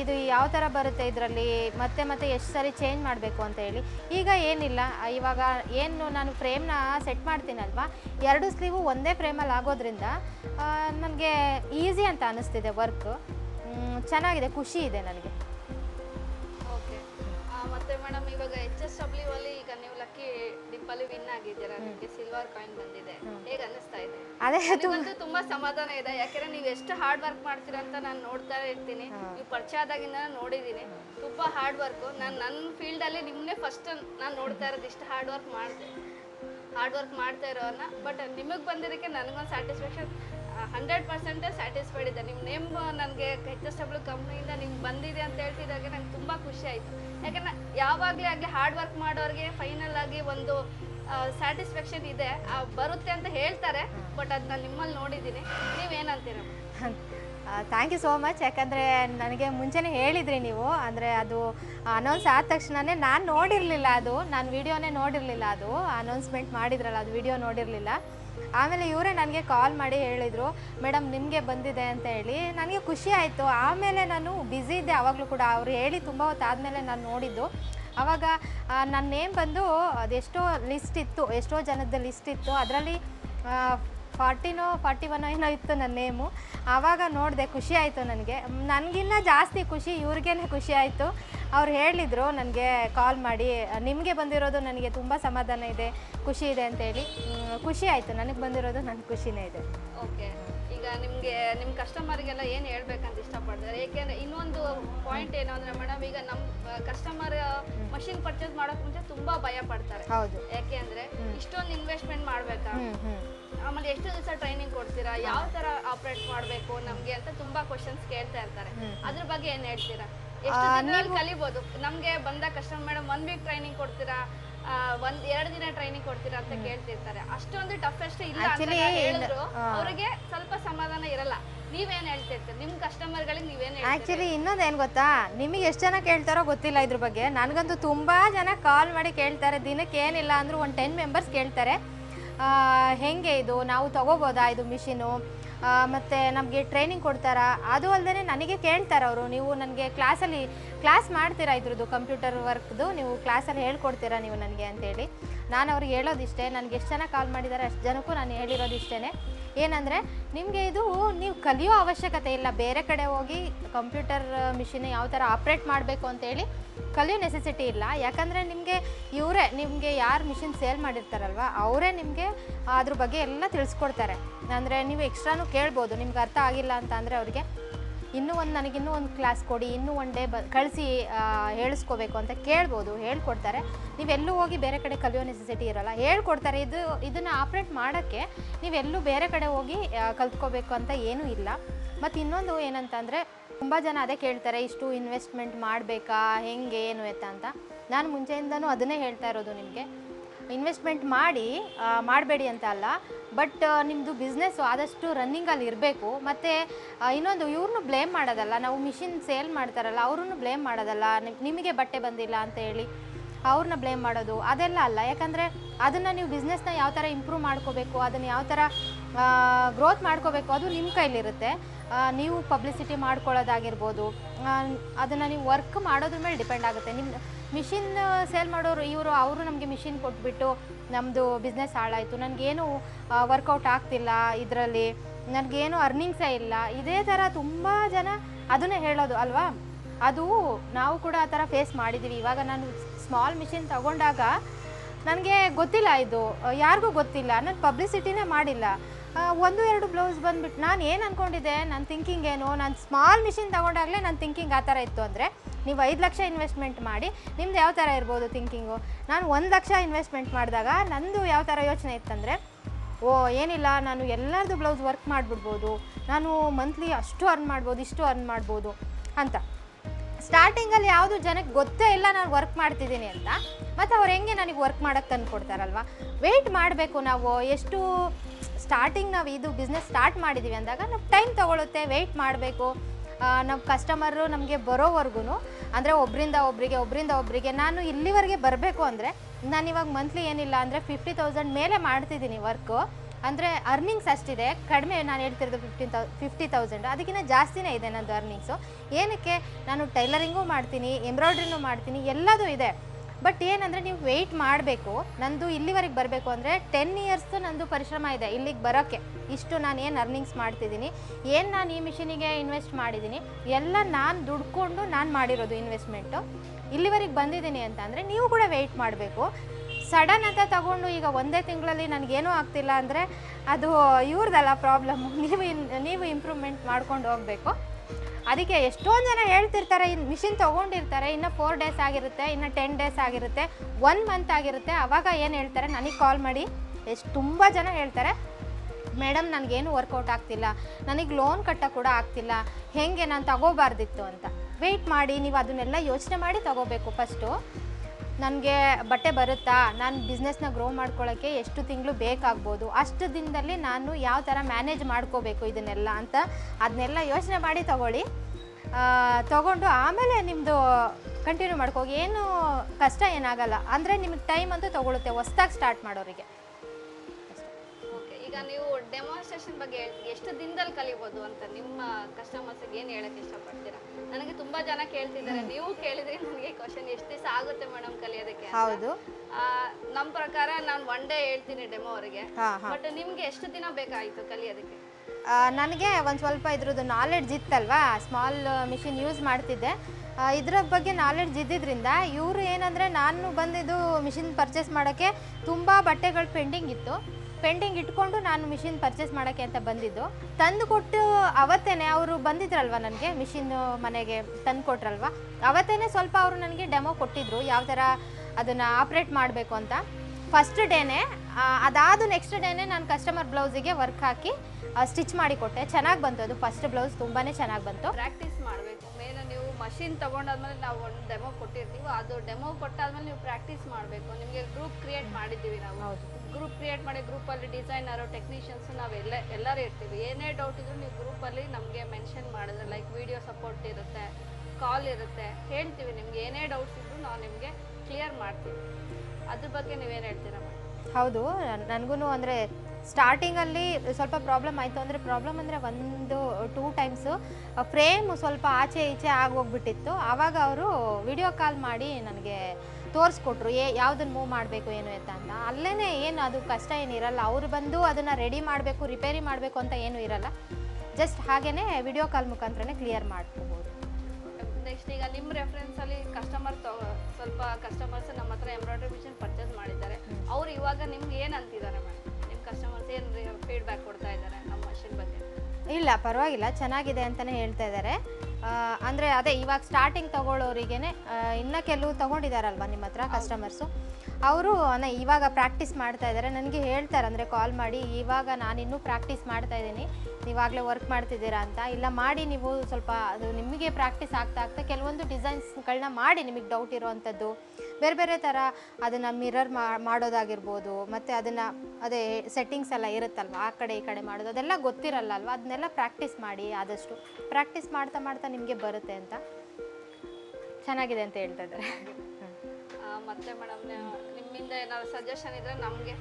ಇದು ಯಾವ ಥರ ಬರುತ್ತೆ ಇದರಲ್ಲಿ? ಮತ್ತೆ ಮತ್ತೆ ಎಷ್ಟು ಸರಿ ಚೇಂಜ್ ಮಾಡಬೇಕು ಅಂತ ಹೇಳಿ. ಈಗ ಏನಿಲ್ಲ. ಇವಾಗ ಏನು ನಾನು ಫ್ರೇಮ್ನ ಸೆಟ್ ಮಾಡ್ತೀನಲ್ವಾ? ಎರಡು ಸ್ಲೀವು ಒಂದೇ ಫ್ರೇಮಲ್ಲಿ ಆಗೋದ್ರಿಂದ ನನಗೆ ಈಸಿ ಅಂತ ಅನ್ನಿಸ್ತಿದೆ ವರ್ಕ್ ಚೆನ್ನಾಗಿದೆ. ಖುಷಿ ಇದೆ ನನಗೆ. ಓಕೆ ಮತ್ತೆ ಮೇಡಮ್ ಇವಾಗ ಎಚ್ ಎಸ್ ಡಬ್ಲ್ಯೂ ಅಲ್ಲಿ ಈಗ ನೀವು ಲಕ್ಕಿ ಡಿಪ್ಪಲ್ಲಿ ವಿನ್ ಆಗಿದ್ದೀರಾ ನಿಮಗೆ ಸಿಲ್ವರ್ ಕಾಯಿನ್ ಬಂದಿದೆ. ಹೇಗೆ ಅನ್ನಿಸ್ತಾ ಇದೆ? ಅದೇ ನನಗಂತೂ ತುಂಬಾ ಸಮಾಧಾನ ಇದೆ. ಯಾಕಂದ್ರೆ ನೀವು ಎಷ್ಟು ಹಾರ್ಡ್ ವರ್ಕ್ ಮಾಡ್ತೀರಾ ಅಂತ ನಾನು ನೋಡ್ತಾ ಇರ್ತೀನಿ. ನೀವು ಪರಿಚಯ ಆದಾಗಿಂದ ನೋಡಿದ್ದೀನಿ. ತುಂಬಾ ಹಾರ್ಡ್ ವರ್ಕ್ ನಾನು ನನ್ನ ಫೀಲ್ಡ್ ಅಲ್ಲಿ ನಿಮ್ಮನ್ನೇ ಫಸ್ಟ್ ನಾನು ನೋಡ್ತಾ ಇರೋದು ಇಷ್ಟು ಹಾರ್ಡ್ ವರ್ಕ್ ಮಾಡ್ತೀನಿ ಹಾರ್ಡ್ ವರ್ಕ್ ಮಾಡ್ತಾ ಇರೋನ್ನ ಬಟ್ ನಿಮಗೆ ಬಂದಿದ್ದಕ್ಕೆ ನನಗೊಂದು ಸ್ಯಾಟಿಸ್ಫ್ಯಾಕ್ಷನ್ ಹಂಡ್ರೆಡ್ ಪರ್ಸೆಂಟ್ ಸ್ಯಾಟಿಸ್ಫೈಡ್ ಇದೆ ನಿಮ್ಮ ನೇಮ್ ನನಗೆ ಎಚ್ ಎಸ್ ಡಬ್ಲ್ಯೂ ಕಂಪ್ನಿಯಿಂದ ನಿಮ್ಗೆ ಬಂದಿದೆ ಅಂತ ಹೇಳ್ತಿದ್ದಾಗೆ ನಂಗೆ ತುಂಬ ಖುಷಿ ಆಯಿತು. ಯಾಕಂದ್ರೆ ಯಾವಾಗಲೇ ಆಗಲಿ ಹಾರ್ಡ್ ವರ್ಕ್ ಮಾಡೋರಿಗೆ ಫೈನಲ್ ಆಗಿ ಒಂದು ಸ್ಯಾಟಿಸ್ಫ್ಯಾಕ್ಷನ್ ಇದೆ. ಬರುತ್ತೆ ಅಂತ ಹೇಳ್ತಾರೆ ಬಟ್ ಅದನ್ನ ನಾನು ನಿಮ್ಮಲ್ಲಿ ನೋಡಿದ್ದೀನಿ. ನೀವೇನಂತೀರ? ಥ್ಯಾಂಕ್ ಯು ಸೋ ಮಚ್ ಯಾಕಂದರೆ ನನಗೆ ಮುಂಚೆನೇ ಹೇಳಿದ್ರಿ ನೀವು. ಅಂದರೆ ಅದು ಅನೌನ್ಸ್ ಆದ ತಕ್ಷಣವೇ ನಾನು ನೋಡಿರಲಿಲ್ಲ ಅದು. ನಾನು ವಿಡಿಯೋನೇ ನೋಡಿರಲಿಲ್ಲ ಅದು. ಅನೌನ್ಸ್ಮೆಂಟ್ ಮಾಡಿದ್ರಲ್ಲ, ಅದು ವಿಡಿಯೋ ನೋಡಿರಲಿಲ್ಲ. ಆಮೇಲೆ ಇವರೇ ನನಗೆ ಕಾಲ್ ಮಾಡಿ ಹೇಳಿದರು ಮೇಡಮ್ ನಿಮಗೆ ಬಂದಿದೆ ಅಂತ ಹೇಳಿ. ನನಗೆ ಖುಷಿ ಆಯಿತು. ಆಮೇಲೆ ನಾನು ಬ್ಯುಸಿ ಇದ್ದೆ ಆವಾಗಲೂ ಕೂಡ ಅವ್ರು ಹೇಳಿ ತುಂಬ ಹೊತ್ತಾದಮೇಲೆ ನಾನು ನೋಡಿದ್ದು. ಆವಾಗ ನನ್ನ ನೇಮ್ ಬಂದು ಅದೆಷ್ಟೋ ಲಿಸ್ಟ್ ಇತ್ತು, ಎಷ್ಟೋ ಜನದ ಲಿಸ್ಟ್ ಇತ್ತು. ಅದರಲ್ಲಿ ಫಾರ್ಟಿನೋ, ಫಾರ್ಟಿ ಒನ್ ಏನೋ ಇತ್ತು ನನ್ನ ನೇಮು ಆವಾಗ ನೋಡಿದೆ, ಖುಷಿ ಆಯಿತು ನನಗೆ. ನನಗಿನ್ನ ಜಾಸ್ತಿ ಖುಷಿ ಇವ್ರಿಗೇ ಖುಷಿ ಆಯಿತು. ಅವ್ರು ಹೇಳಿದರು ನನಗೆ ಕಾಲ್ ಮಾಡಿ ನಿಮಗೆ ಬಂದಿರೋದು ನನಗೆ ತುಂಬ ಸಮಾಧಾನ ಇದೆ ಖುಷಿ ಇದೆ ಅಂತೇಳಿ ಹೇಳಿ. ಖುಷಿ ಆಯಿತು ನನಗೆ ಬಂದಿರೋದು ನನ್ನ ಖುಷಿನೇ ಇದೆ. ಓಕೆ. ಈಗ ನಿಮಗೆ ನಿಮ್ಮ ಕಸ್ಟಮರ್ಗೆಲ್ಲ ಏನು ಹೇಳ್ಬೇಕಂತ ಇಷ್ಟಪಡ್ತಾರೆ? ಏಕೆಂದರೆ ಇನ್ನೊಂದು ಪಾಯಿಂಟ್ ಏನು ಅಂದರೆ ಮೇಡಮ್ ಈಗ ನಮ್ಮ ಕಸ್ಟಮರ್ ಮಷಿನ್ ಪರ್ಚೇಸ್ ಮಾಡೋಕೆ ಮುಂಚೆ ತುಂಬ ಭಯ ಪಡ್ತಾರೆ. ಹೌದು. ಯಾಕೆ ಅಂದರೆ ಇಷ್ಟೊಂದು ಇನ್ವೆಸ್ಟ್ಮೆಂಟ್ ಮಾಡಬೇಕಾ? ಆಮೇಲೆ ಎಷ್ಟು ದಿವಸ ಟ್ರೈನಿಂಗ್ ಕೊಡ್ತೀರಾ? ಯಾವ ಥರ ಆಪ್ರೇಟ್ ಮಾಡಬೇಕು? ನಮಗೆ ಅಂತ ತುಂಬ ಕ್ವಶನ್ಸ್ ಕೇಳ್ತಾ ಇರ್ತಾರೆ. ಅದ್ರ ಬಗ್ಗೆ ಏನು ಹೇಳ್ತೀರಾ? ಎಷ್ಟು ದಿನದಲ್ಲಿ ಕಲಿಬೋದು? ನಮ್ಗೆ ಬಂದ customer madam one week training ಕೊಡ್ತೀರಾ? ಒಂದ್ ಎರಡ್ ದಿನ ಟ್ರೈನಿಂಗ್ ಕೊಡ್ತೀರಾ ಅಂತ ಕೇಳ್ತಿರ್ತಾರೆ. ಅಷ್ಟೊಂದು ಟಫೆಸ್ಟ್ ಇಲ್ಲ ಅಂತ ಹೇಳಿದ್ರು. ಅವ್ರಿಗೆ ಸ್ವಲ್ಪ ಸಮಾಧಾನ ಇರಲ್ಲ. ನೀವೇನ್ ಹೇಳ್ತಿರ್ತೀರಿ? ನಿಮ್ ಕಸ್ಟಮರ್ಗಳಿಗೆ ನೀವೇನ್ ಹೇಳ್ತೀರಿ ಆ್ಯಕ್ಚುಲಿ ಇನ್ನೊಂದು ಏನು ಗೊತ್ತಾ? ನಿಮಗೆ ಎಷ್ಟು ಜನ ಕೇಳ್ತಾರೋ ಗೊತ್ತಿಲ್ಲ ಇದ್ರ ಬಗ್ಗೆ. ನನಗಂತೂ ತುಂಬಾ ಜನ ಕಾಲ್ ಮಾಡಿ ಕೇಳ್ತಾರೆ. ದಿನಕ್ಕೆ ಏನಿಲ್ಲ ಅಂದ್ರು ಒಂದ್ ಟೆನ್ ಮೆಂಬರ್ಸ್ ಕೇಳ್ತಾರೆ. ಹೆಂಗೆ ಇದು? ನಾವು ತಗೋಬೋದಾ ಇದು ಮಿಷಿನು ಮತ್ತು ನಮಗೆ ಟ್ರೈನಿಂಗ್ ಕೊಡ್ತಾರಾ? ಅದು ಅಲ್ಲದೆ ನನಗೆ ಕೇಳ್ತಾರೆ ಅವರು ನೀವು ನನಗೆ ಕ್ಲಾಸಲ್ಲಿ ಕ್ಲಾಸ್ ಮಾಡ್ತೀರಾ ಇದ್ರದ್ದು ಕಂಪ್ಯೂಟರ್ ವರ್ಕ್ದು? ನೀವು ಕ್ಲಾಸಲ್ಲಿ ಹೇಳ್ಕೊಡ್ತೀರಾ ನೀವು ನನಗೆ ಅಂತೇಳಿ. ನಾನು ಅವ್ರಿಗೆ ಹೇಳೋದಿಷ್ಟೇ, ನನಗೆ ಎಷ್ಟು ಜನ ಕಾಲ್ ಮಾಡಿದ್ದಾರೆ ಅಷ್ಟು ಜನಕ್ಕೂ ನಾನು ಹೇಳಿರೋದಿಷ್ಟೇ ಏನಂದರೆ, ನಿಮಗೆ ಇದು ನೀವು ಕಲಿಯೋ ಅವಶ್ಯಕತೆ ಇಲ್ಲ. ಬೇರೆ ಕಡೆ ಹೋಗಿ ಕಂಪ್ಯೂಟರ್, ಮಿಷಿನ್ ಯಾವ ಥರ ಆಪ್ರೇಟ್ ಮಾಡಬೇಕು ಅಂತೇಳಿ ಕಲಿಯೋ ನೆಸೆಸಿಟಿ ಇಲ್ಲ. ಯಾಕಂದರೆ ನಿಮಗೆ ಇವರೇ, ನಿಮಗೆ ಯಾರು ಮಿಷಿನ್ ಸೇಲ್ ಮಾಡಿರ್ತಾರಲ್ವ, ಅವರೇ ನಿಮಗೆ ಅದ್ರ ಬಗ್ಗೆ ಎಲ್ಲ ತಿಳಿಸ್ಕೊಡ್ತಾರೆ. ಅಂದರೆ ನೀವು ಎಕ್ಸ್ಟ್ರಾನು ಕೇಳ್ಬೋದು, ನಿಮ್ಗೆ ಅರ್ಥ ಆಗಿಲ್ಲ ಅಂತ ಅಂದರೆ ಅವ್ರಿಗೆ ಇನ್ನೂ ಒಂದು ನನಗೆ ಇನ್ನೂ ಒಂದು ಕ್ಲಾಸ್ ಕೊಡಿ, ಇನ್ನೂ ಒನ್ ಡೇ ಬ ಕಳಿಸಿ ಹೇಳಿಸ್ಕೋಬೇಕು ಅಂತ ಕೇಳ್ಬೋದು, ಹೇಳ್ಕೊಡ್ತಾರೆ. ನೀವೆಲ್ಲೂ ಹೋಗಿ ಬೇರೆ ಕಡೆ ಕಲಿಯೋ ನೆಸೆಸಿಟಿ ಇರೋಲ್ಲ. ಹೇಳ್ಕೊಡ್ತಾರೆ, ಇದು, ಇದನ್ನು ಆಪ್ರೇಟ್ ಮಾಡೋಕ್ಕೆ ನೀವೆಲ್ಲೂ ಬೇರೆ ಕಡೆ ಹೋಗಿ ಕಲ್ತ್ಕೋಬೇಕು ಅಂತ ಏನೂ ಇಲ್ಲ. ಮತ್ತು ಇನ್ನೊಂದು ಏನಂತಂದರೆ, ತುಂಬ ಜನ ಅದೇ ಕೇಳ್ತಾರೆ, ಇಷ್ಟು ಇನ್ವೆಸ್ಟ್ಮೆಂಟ್ ಮಾಡಬೇಕಾ, ಹೆಂಗೆ, ಏನು ಎತ್ತ ಅಂತ. ನಾನು ಮುಂಚೆಯಿಂದನೂ ಅದನ್ನೇ ಹೇಳ್ತಾ ಇರೋದು ನಿಮಗೆ. ಇನ್ವೆಸ್ಟ್ಮೆಂಟ್ ಮಾಡಿ ಮಾಡಬೇಡಿ ಅಂತ ಅಲ್ಲ. ಬಟ್ ನಿಮ್ಮದು ಬಿಸ್ನೆಸ್ಸು ಆದಷ್ಟು ರನ್ನಿಂಗಲ್ಲಿ ಇರಬೇಕು. ಮತ್ತು ಇನ್ನೊಂದು ಇವ್ರನ್ನೂ ಬ್ಲೇಮ್ ಮಾಡೋದಲ್ಲ. ನಾವು ಮಿಷಿನ್ ಸೇಲ್ ಮಾಡ್ತಾರಲ್ಲ, ಅವ್ರನ್ನೂ ಬ್ಲೇಮ್ ಮಾಡೋದಲ್ಲ. ನಿಮಗೆ ಬಟ್ಟೆ ಬಂದಿಲ್ಲ ಅಂತ ಹೇಳಿ ಅವ್ರನ್ನ ಬ್ಲೇಮ್ ಮಾಡೋದು, ಅದೆಲ್ಲ ಅಲ್ಲ. ಯಾಕಂದರೆ ಅದನ್ನು ನೀವು ಬಿಸ್ನೆಸ್ನ ಯಾವ ಥರ ಇಂಪ್ರೂವ್ ಮಾಡ್ಕೋಬೇಕು, ಅದನ್ನು ಯಾವ ಥರ ಗ್ರೋತ್ ಮಾಡ್ಕೋಬೇಕು, ಅದು ನಿಮ್ಮ ಕೈಲಿರುತ್ತೆ. ನೀವು ಪಬ್ಲಿಸಿಟಿ ಮಾಡ್ಕೊಳ್ಳೋದಾಗಿರ್ಬೋದು ಅದನ್ನು ನೀವು ವರ್ಕ್ ಮಾಡೋದ್ರ ಮೇಲೆ ಡಿಪೆಂಡ್ ಆಗುತ್ತೆ. ನಿಮ್ಮ ಮಿಷಿನ್ ಸೇಲ್ ಮಾಡೋರು ಇವರು, ಅವರು ನಮಗೆ ಮಿಷಿನ್ ಕೊಟ್ಬಿಟ್ಟು ನಮ್ಮದು ಬಿಸ್ನೆಸ್ ಹಾಳಾಯಿತು. ನನಗೇನು ವರ್ಕೌಟ್ ಆಗ್ತಿಲ್ಲ ಇದರಲ್ಲಿ. ನನಗೇನು ಅರ್ನಿಂಗ್ಸೇ ಇಲ್ಲ. ಇದೇ ಥರ ತುಂಬ ಜನ ಅದನ್ನೇ ಹೇಳೋದು, ಅಲ್ವಾ? ಅದು ನಾವು ಕೂಡ ಆ ಥರ ಫೇಸ್ ಮಾಡಿದ್ದೀವಿ ಇವಾಗ ನಾನು ಸ್ಮಾಲ್ ಮಿಷಿನ್ ತಗೊಂಡಾಗ ನನಗೆ ಗೊತ್ತಿಲ್ಲ ಇದು. ಯಾರಿಗೂ ಗೊತ್ತಿಲ್ಲ. ನಾನು ಪಬ್ಲಿಸಿಟಿನೇ ಮಾಡಿಲ್ಲ. ಒಂದು, ಎರಡು ಬ್ಲೌಸ್ ಬಂದ್ಬಿಟ್ಟು ನಾನು ಏನು ಅಂದ್ಕೊಂಡಿದ್ದೆ ನನ್ನ ಥಿಂಕಿಂಗ್ ಏನು? ನಾನು ಸ್ಮಾಲ್ ಮಿಷಿನ್ ತೊಗೊಂಡಾಗಲೇ ನನ್ನ ಥಿಂಕಿಂಗ್ ಆ ಥರ ಇತ್ತು ಅಂದರೆ ನೀವು ಐದು ಲಕ್ಷ ಇನ್ವೆಸ್ಟ್ಮೆಂಟ್ ಮಾಡಿ, ನಿಮ್ದು ಯಾವ ಥರ ಇರ್ಬೋದು ಥಿಂಕಿಂಗು ನಾನು ಒಂದು ಲಕ್ಷ ಇನ್ವೆಸ್ಟ್ಮೆಂಟ್ ಮಾಡಿದಾಗ ನಂದು ಯಾವ ಥರ ಯೋಚನೆ ಇತ್ತಂದರೆ ಓ, ಏನಿಲ್ಲ, ನಾನು ಎಲ್ಲರದು ಬ್ಲೌಸ್ ವರ್ಕ್ ಮಾಡಿಬಿಡ್ಬೋದು. ನಾನು ಮಂತ್ಲಿ ಅಷ್ಟು ಅರ್ನ್ ಮಾಡ್ಬೋದು, ಇಷ್ಟು ಅರ್ನ್ ಮಾಡ್ಬೋದು ಅಂತ. ಸ್ಟಾರ್ಟಿಂಗಲ್ಲಿ ಯಾವುದು ಜನಕ್ಕೆ ಗೊತ್ತೇ ಇಲ್ಲ ನಾನು ವರ್ಕ್ ಮಾಡ್ತಿದ್ದೀನಿ ಅಂತ, ಮತ್ತು ಅವ್ರು ಹೆಂಗೆ ನನಗೆ ವರ್ಕ್ ಮಾಡೋಕ್ಕೆ ತಂದು ಕೊಡ್ತಾರಲ್ವ? ವೆಯ್ಟ್ ಮಾಡಬೇಕು ನಾವು, ಎಷ್ಟು ಸ್ಟಾರ್ಟಿಂಗ್ ನಾವು ಇದು ಬಿಸ್ನೆಸ್ ಸ್ಟಾರ್ಟ್ ಮಾಡಿದ್ದೀವಿ ಅಂದಾಗ ನಾವು ಟೈಮ್ ತೊಗೊಳುತ್ತೆ ವೆಯ್ಟ್ ಮಾಡಬೇಕು. ನಮ್ಮ ಕಸ್ಟಮರು ನಮಗೆ ಬರೋವರೆಗೂ ಅಂದರೆ ಒಬ್ಬರಿಂದ ಒಬ್ಬರಿಗೆ ಒಬ್ಬರಿಂದ ಒಬ್ಬರಿಗೆ ನಾನು ಇಲ್ಲಿವರೆಗೆ ಬರಬೇಕು ಅಂದರೆ, ನಾನು ಇವಾಗ ಮಂತ್ಲಿ ಏನಿಲ್ಲ ಅಂದರೆ ಫಿಫ್ಟಿ ತೌಸಂಡ್ ಮೇಲೆ ಮಾಡ್ತಿದ್ದೀನಿ ವರ್ಕು ಅಂದರೆ ಅರ್ನಿಂಗ್ಸ್ ಅಷ್ಟಿದೆ. ಕಡಿಮೆ ನಾನು ಹೇಳ್ತಿರೋದು ಫಿಫ್ಟೀನ್ ತೌ ಫಿಫ್ಟಿ ತೌಸಂಡ್ ಅದಕ್ಕಿಂತ ಜಾಸ್ತಿನೇ ಇದೆ ನನ್ನದು ಅರ್ನಿಂಗ್ಸು ಏನಕ್ಕೆ? ನಾನು ಟೈಲರಿಂಗೂ ಮಾಡ್ತೀನಿ ಎಂಬ್ರಾಯ್ಡ್ರಿನೂ ಮಾಡ್ತೀನಿ, ಎಲ್ಲದೂ ಇದೆ. ಬಟ್ ಏನಂದರೆ ನೀವು ವೆಯ್ಟ್ ಮಾಡಬೇಕು. ನಂದು ಇಲ್ಲಿವರೆಗೆ ಬರಬೇಕು ಅಂದರೆ ಟೆನ್ ಇಯರ್ಸು ನಂದು ಪರಿಶ್ರಮ ಇದೆ ಇಲ್ಲಿಗೆ ಬರೋಕ್ಕೆ ಇಷ್ಟು ನಾನು ಏನು ಅರ್ನಿಂಗ್ಸ್ ಮಾಡ್ತಿದ್ದೀನಿ. ಏನು ನಾನು ಈ ಮಿಷಿನಿಗೆ ಇನ್ವೆಸ್ಟ್ ಮಾಡಿದ್ದೀನಿ. ಎಲ್ಲ ನಾನು ದುಡ್ಕೊಂಡು ನಾನು ಮಾಡಿರೋದು ಇನ್ವೆಸ್ಟ್ಮೆಂಟು ಇಲ್ಲಿವರೆಗೆ ಬಂದಿದ್ದೀನಿ ಅಂತ ನೀವು ಕೂಡ ವೆಯ್ಟ್ ಮಾಡಬೇಕು. ಸಡನ್ ಅಂತ ತಗೊಂಡು ಈಗ ಒಂದೇ ತಿಂಗಳಲ್ಲಿ ನನಗೇನೂ ಆಗ್ತಿಲ್ಲ ಅಂದರೆ ಅದು ಇವ್ರದ್ದಲ್ಲ ಪ್ರಾಬ್ಲಮ್ಮು ನೀವು ನೀವು ಇಂಪ್ರೂವ್ಮೆಂಟ್ ಮಾಡ್ಕೊಂಡು ಹೋಗಬೇಕು. ಅದಕ್ಕೆ ಎಷ್ಟೊಂದು ಜನ ಹೇಳ್ತಿರ್ತಾರೆ ಇನ್ನು ಮಿಷಿನ್ ತೊಗೊಂಡಿರ್ತಾರೆ, ಇನ್ನು ಫೋರ್ ಡೇಸ್ ಆಗಿರುತ್ತೆ, ಇನ್ನು ಟೆನ್ ಡೇಸ್ ಆಗಿರುತ್ತೆ ಒನ್ ಮಂತ್ ಆಗಿರುತ್ತೆ. ಅವಾಗ ಏನು ಹೇಳ್ತಾರೆ, ನನಗೆ ಕಾಲ್ ಮಾಡಿ. ಎಷ್ಟು ತುಂಬ ಜನ ಹೇಳ್ತಾರೆ ಮೇಡಮ್ ನನಗೇನು ವರ್ಕೌಟ್ ಆಗ್ತಿಲ್ಲ. ನನಗೆ ಲೋನ್ ಕಟ್ಟ ಕೂಡ ಆಗ್ತಿಲ್ಲ. ಹೇಗೆ ನಾನು ತಗೋಬಾರ್ದಿತ್ತು ಅಂತ. ವೆಯ್ಟ್ ಮಾಡಿ, ನೀವು ಅದನ್ನೆಲ್ಲ ಯೋಚನೆ ಮಾಡಿ ತಗೋಬೇಕು ಫಸ್ಟು ನನಗೆ ಬಟ್ಟೆ ಬರುತ್ತಾ? ನಾನು ಬಿಸ್ನೆಸ್ನ ಗ್ರೋ ಮಾಡ್ಕೊಳ್ಳೋಕ್ಕೆ ಎಷ್ಟು ತಿಂಗಳು ಬೇಕಾಗ್ಬೋದು? ಅಷ್ಟು ದಿನದಲ್ಲಿ ನಾನು ಯಾವ ಥರ ಮ್ಯಾನೇಜ್ ಮಾಡ್ಕೋಬೇಕು ಇದನ್ನೆಲ್ಲ ಅಂತ ಅದನ್ನೆಲ್ಲ ಯೋಚನೆ ಮಾಡಿ ತಗೊಳ್ಳಿ. ತಗೊಂಡು ಆಮೇಲೆ ನಿಮ್ಮದು ಕಂಟಿನ್ಯೂ ಮಾಡ್ಕೋಗಿ ಏನು ಕಷ್ಟ ಏನಾಗಲ್ಲ. ಅಂದರೆ ನಿಮಗೆ ಟೈಮ್ ಅಂತೂ ತೊಗೊಳುತ್ತೆ, ಹೊಸ್ದಾಗಿ ಸ್ಟಾರ್ಟ್ ಮಾಡೋರಿಗೆ. ಈಗ ನೀವು ಡೆಮಾನ್ಸ್ಟ್ರೇಷನ್ ಬಗ್ಗೆ ಹೇಳ್ತೀವಿ ಎಷ್ಟು ದಿನದಲ್ಲಿ ಕಲಿಬೋದು ಅಂತ ನಿಮ್ಮ ಕಸ್ಟಮರ್ಸ್ಗೆ ಏನು ಹೇಳಕ್ಕೆ ಇಷ್ಟಪಡ್ತೀರಾ? ನನಗೆ ತುಂಬಾ ಜನ ಕೇಳ್ತಿದ್ದಾರೆ. ನೀವು ಕೇಳಿದ್ರೆ ನನಗೆ ಕ್ವಶನ್ ಎಷ್ಟು ದಿವಸ ಆಗುತ್ತೆ ಮೇಡಮ್ ಕಲಿಯೋದಕ್ಕೆ ಹೌದು. ನಮ್ಮ ಪ್ರಕಾರ ನಾನು ಒನ್ ಡೇ ಹೇಳ್ತೀನಿ ಡೆಮೋ ಅವರಿಗೆ. ಬಟ್ ನಿಮ್ಗೆ ಎಷ್ಟು ದಿನ ಬೇಕಾಯಿತು ಕಲಿಯೋದಕ್ಕೆ? ನನಗೆ ಒಂದು ಸ್ವಲ್ಪ ಇದ್ರದ್ದು ನಾಲೆಡ್ಜ್ ಇತ್ತಲ್ವಾ? ಸ್ಮಾಲ್ ಮಿಷಿನ್ ಯೂಸ್ ಮಾಡ್ತಿದ್ದೆ. ಇದ್ರ ಬಗ್ಗೆ ನಾಲೆಡ್ಜ್ ಇದ್ದಿದ್ದರಿಂದ ಇವರು ಏನಂದರೆ ನಾನು ಬಂದಿದ್ದು ಮಿಷಿನ್ ಪರ್ಚೇಸ್ ಮಾಡೋಕ್ಕೆ ತುಂಬ ಬಟ್ಟೆಗಳು ಪೆಂಡಿಂಗ್ ಇತ್ತು. ಪೆಂಡಿಂಗ್ ಇಟ್ಕೊಂಡು ನಾನು ಮಿಷಿನ್ ಪರ್ಚೇಸ್ ಮಾಡೋಕ್ಕೆ ಅಂತ ಬಂದಿದ್ದು. ತಂದು ಕೊಟ್ಟು ಅವತ್ತೇನೆ ಅವರು ಬಂದಿದ್ರಲ್ವ ನನಗೆ? ಮಿಷಿನ್ ಮನೆಗೆ ತಂದು ಕೊಟ್ರಲ್ವ ಅವತ್ತೇನೆ ಸ್ವಲ್ಪ ಅವರು ನನಗೆ ಡೆಮೋ ಕೊಟ್ಟಿದ್ರು ಯಾವ ಥರ ಅದನ್ನು ಆಪ್ರೇಟ್ ಮಾಡಬೇಕು ಅಂತ. ಫಸ್ಟ್ ಡೇನೇ ಅದಾದ ನೆಕ್ಸ್ಟ್ ಡೇನೆ ನಾನು ಕಸ್ಟಮರ್ ಬ್ಲೌಸಿಗೆ ವರ್ಕ್ ಹಾಕಿ ಸ್ಟಿಚ್ ಮಾಡಿ ಕೊಟ್ಟೆ. ಚೆನ್ನಾಗಿ ಬಂತು ಅದು. ಫಸ್ಟ್ ಬ್ಲೌಸ್ ತುಂಬಾ ಚೆನ್ನಾಗಿ ಬಂತು. ಪ್ರಾಕ್ಟೀಸ್ ಮಾಡಬೇಕು. ಮೇಲೆ ನೀವು ಮಷಿನ್ ತೊಗೊಂಡಾದ್ಮೇಲೆ ನಾವು ಒಂದು ಡೆಮೋ ಕೊಟ್ಟಿರ್ತೀವಿ ಅದು ಡೆಮೋ ಕೊಟ್ಟಾದ್ಮೇಲೆ ನೀವು ಪ್ರಾಕ್ಟೀಸ್ ಮಾಡಬೇಕು. ನಿಮಗೆ ಗ್ರೂಪ್ ಕ್ರಿಯೇಟ್ ಮಾಡಿದ್ದೀವಿ ನಾವು. ಹೌದು. ಗ್ರೂಪ್ ಕ್ರಿಯೇಟ್ ಮಾಡಿ ಗ್ರೂಪಲ್ಲಿ ಡಿಸೈನರು ಟೆಕ್ನಿಷಿಯನ್ಸ್ ಎಲ್ಲ ಎಲ್ಲರೂ ಇರ್ತೀವಿ. ಏನೇ ಡೌಟ್ ಇದ್ರೂ ನೀವು ಗ್ರೂಪಲ್ಲಿ ನಮಗೆ ಮೆನ್ಷನ್ ಮಾಡಿದ್ರೆ ಲೈಕ್ ವಿಡಿಯೋ ಸಪೋರ್ಟ್ ಇರುತ್ತೆ ಕಾಲ್ ಇರುತ್ತೆ, ಹೇಳ್ತೀವಿ ನಿಮ್ಗೆ. ಏನೇ ಡೌಟ್ಸ್ ಇದ್ರೂ ನಾವು ನಿಮಗೆ ಕ್ಲಿಯರ್ ಮಾಡ್ತೀವಿ. ಅದ್ರ ಬಗ್ಗೆ ನೀವೇನು ಹೇಳ್ತೀರಾ ಹೌದು. ನನಗೂ ಅಂದರೆ ಸ್ಟಾರ್ಟಿಂಗಲ್ಲಿ ಸ್ವಲ್ಪ ಪ್ರಾಬ್ಲಮ್ ಆಯಿತು ಅಂದರೆ ಪ್ರಾಬ್ಲಮ್ ಅಂದರೆ ಒಂದು ಟೂ ಟೈಮ್ಸು ಫ್ರೇಮು ಸ್ವಲ್ಪ ಆಚೆ ಈಚೆ ಆಗೋಗ್ಬಿಟ್ಟಿತ್ತು. ಆವಾಗ ಅವರು ವಿಡಿಯೋ ಕಾಲ್ ಮಾಡಿ ನನಗೆ ತೋರಿಸ್ಕೊಟ್ರು ಏ ಯಾವ್ದನ್ನ ಮೂವ್ ಮಾಡಬೇಕು ಏನು ಅಂತ? ಅಂತ. ಅಲ್ಲೇ ಏನು ಅದು ಕಷ್ಟ ಏನಿರಲ್ಲ ಅವ್ರು ಬಂದು ಅದನ್ನು ರೆಡಿ ಮಾಡಬೇಕು ರಿಪೇರಿ ಮಾಡಬೇಕು ಅಂತ ಏನೂ ಇರಲ್ಲ. ಜಸ್ಟ್ ಹಾಗೇ ವಿಡಿಯೋ ಕಾಲ್ ಮುಖಾಂತರನೇ ಕ್ಲಿಯರ್ ಮಾಡ್ಕೋಬೋದು. ನೆಕ್ಸ್ಟ್ ಈಗ ನಿಮ್ಮ ರೆಫರೆನ್ಸಲ್ಲಿ ಕಸ್ಟಮರ್ ಸ್ವಲ್ಪ ಕಸ್ಟಮರ್ಸ್ ನಮ್ಮ ಹತ್ರ ಎಂಬ್ರಾಯ್ಡ್ರಿ ಮಿಷಿನ್ ಪರ್ಚೇಸ್ ಮಾಡಿದ್ದಾರೆ. ಅವ್ರು ಇವಾಗ ನಿಮ್ಗೆ ಏನು ಅಂತಿದ್ದಾರೆ ಮೇಡಮ್ ನಿಮ್ಮ ಕಸ್ಟಮರ್ಸ್ ಏನು ಫೀಡ್ಬ್ಯಾಕ್ ಕೊಡ್ತಾ ಇದ್ದಾರೆ ನಮ್ಮ ಮಷಿನ್ ಬಗ್ಗೆ? ಇಲ್ಲ ಪರವಾಗಿಲ್ಲ. ಚೆನ್ನಾಗಿದೆ ಅಂತಲೇ ಹೇಳ್ತಾ ಇದ್ದಾರೆ. ಅಂದರೆ ಅದೇ ಇವಾಗ ಸ್ಟಾರ್ಟಿಂಗ್ ತಗೊಳ್ಳೋರಿಗೇನೆ ಇನ್ನೂ ಕೆಲವು ತೊಗೊಂಡಿದ್ದಾರಲ್ವ ನಿಮ್ಮ ಹತ್ರ ಕಸ್ಟಮರ್ಸು ಅವರು ಇವಾಗ ಪ್ರಾಕ್ಟೀಸ್ ಮಾಡ್ತಾ ಇದ್ದಾರೆ ನನಗೆ ಹೇಳ್ತಾರೆ ಅಂದರೆ ಕಾಲ್ ಮಾಡಿ ಇವಾಗ ನಾನು ಇನ್ನೂ ಪ್ರಾಕ್ಟೀಸ್ ಮಾಡ್ತಾ ಇದ್ದೀನಿ. ನೀವಾಗಲೇ ವರ್ಕ್ ಮಾಡ್ತಿದ್ದೀರಾ ಅಂತ. ಇಲ್ಲ ಮಾಡಿ ನೀವು ಸ್ವಲ್ಪ ಅದು ನಿಮಗೆ ಪ್ರಾಕ್ಟೀಸ್ ಆಗ್ತಾ ಆಗ್ತಾ ಕೆಲವೊಂದು ಡಿಸೈನ್ಸ್ಗಳನ್ನ ಮಾಡಿ ನಿಮಗೆ ಡೌಟ್ ಇರೋವಂಥದ್ದು ಬೇರೆ ಬೇರೆ ಥರ ಅದನ್ನು ಮಿರರ್ ಮಾಡೋದಾಗಿರ್ಬೋದು, ಮತ್ತು ಅದನ್ನು ಅದೇ ಸೆಟ್ಟಿಂಗ್ಸ್ ಎಲ್ಲ ಇರುತ್ತಲ್ವ, ಆ ಕಡೆ ಈ ಕಡೆ ಮಾಡೋದು, ಅದೆಲ್ಲ ಗೊತ್ತಿರಲ್ಲ ಅಲ್ವ? ಅದನ್ನೆಲ್ಲ ಪ್ರಾಕ್ಟೀಸ್ ಮಾಡಿ ಆದಷ್ಟು. ಪ್ರಾಕ್ಟೀಸ್ ಮಾಡ್ತಾ ಮಾಡ್ತಾ ನಿಮಗೆ ಬರುತ್ತೆ ಅಂತ ಚೆನ್ನಾಗಿದೆ ಅಂತ ಹೇಳ್ತಾ ಇದ್ದಾರೆ. ಮತ್ತೆ ಮೇಡಮ್ ನಿಮ್ಮಿಂದ ಏನಾದ್ರು ಸಜೆಷನ್ ಇದ್ರೆ ನಮಗೆ.